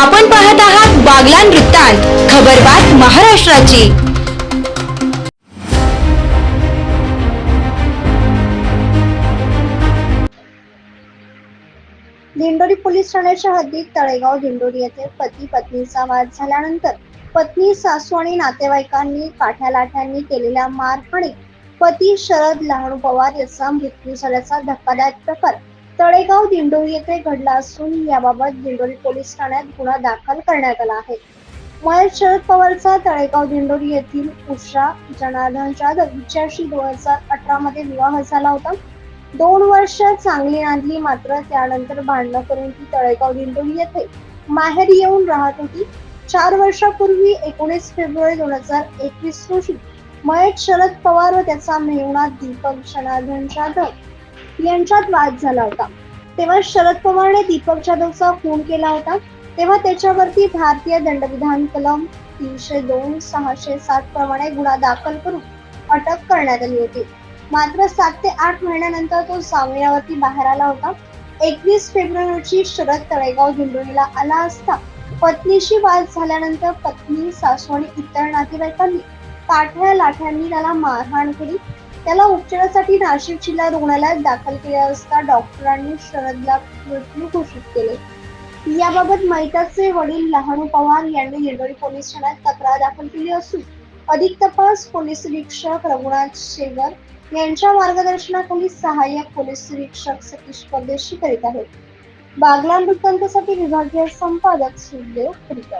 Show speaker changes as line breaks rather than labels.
आपण पाहत आहात बागलान वृत्तांत खबरबात महाराष्ट्राची.
दिंडोरी पोलीस ठाण्याच्या हद्दीत तळेगाव दिंडोरी येथे पती पत्नीचा वाद झाल्यानंतर पत्नी सासू आणि नातेवाईकांनी काठ्यालाठ्यांनी केलेल्या मारहाणीत पती शरद लहानू पवार याचा मृत्यू झाल्याचा धक्कादायक प्रकार तळेगाव दिंडोरी येथे घडला असून याबाबत दिंडोरी पोलीस ठाण्यात गुन्हा दाखल करण्यात आला आहे. महेश शरद पवारचा तळेगाव दिंडोरी येथील उषा जनार्दन जाधव हिच्याशी दोन हजार अठरा मध्ये विवाह झाला होता. दोन वर्ष चांगली नांदली मात्र त्यानंतर भांडणं करून ती तळेगाव दिंडोरी येथे माहेर येऊन राहत होती. चार वर्षापूर्वी एकोणीस फेब्रुवारी दोन हजार एकवीस रोजी महेश शरद पवार व त्याचा मेहुणा दीपक जनार्दन जाधव यांच्यात वाद झाला होता. तेव्हा शरद पवारने दीपक जाधवचा खून केला होता. तेव्हा त्याच्यावरती भारतीय दंडविधान कलम तीनशे दोन सहाशे सात प्रमाणे गुन्हा दाखल करून अटक करण्यात आली होती. मात्र सात ते आठ महिन्यानंतर तो जामिनावरती बाहेर आला होता. एकवीस फेब्रुवारी रोजी शरद तळेगाव दिंडोरीला आला असता पत्नीशी वाद झाल्यानंतर पत्नी सासू आणि इतर नातेवाईकांनी काठ्या लाठ्यांनी त्याला मारहाण केली. त्याला उपचारासाठी नाशिक जिल्हा रुग्णालयात दाखल केले असता डॉक्टरांनी शरदला मृत्यू घोषित केले. याबाबत मैताचे वडील लहानू पवार यांनी दिंडोरी पोलीस ठाण्यात तक्रार दाखल केली असून अधिक तपास पोलीस निरीक्षक रघुनाथ शेगर यांच्या मार्गदर्शनाखाली सहाय्यक पोलीस निरीक्षक सतीश परदेशी करीत आहेत. बागला वृत्तांतासाठी विभागीय संपादक सुखदेव खरीकर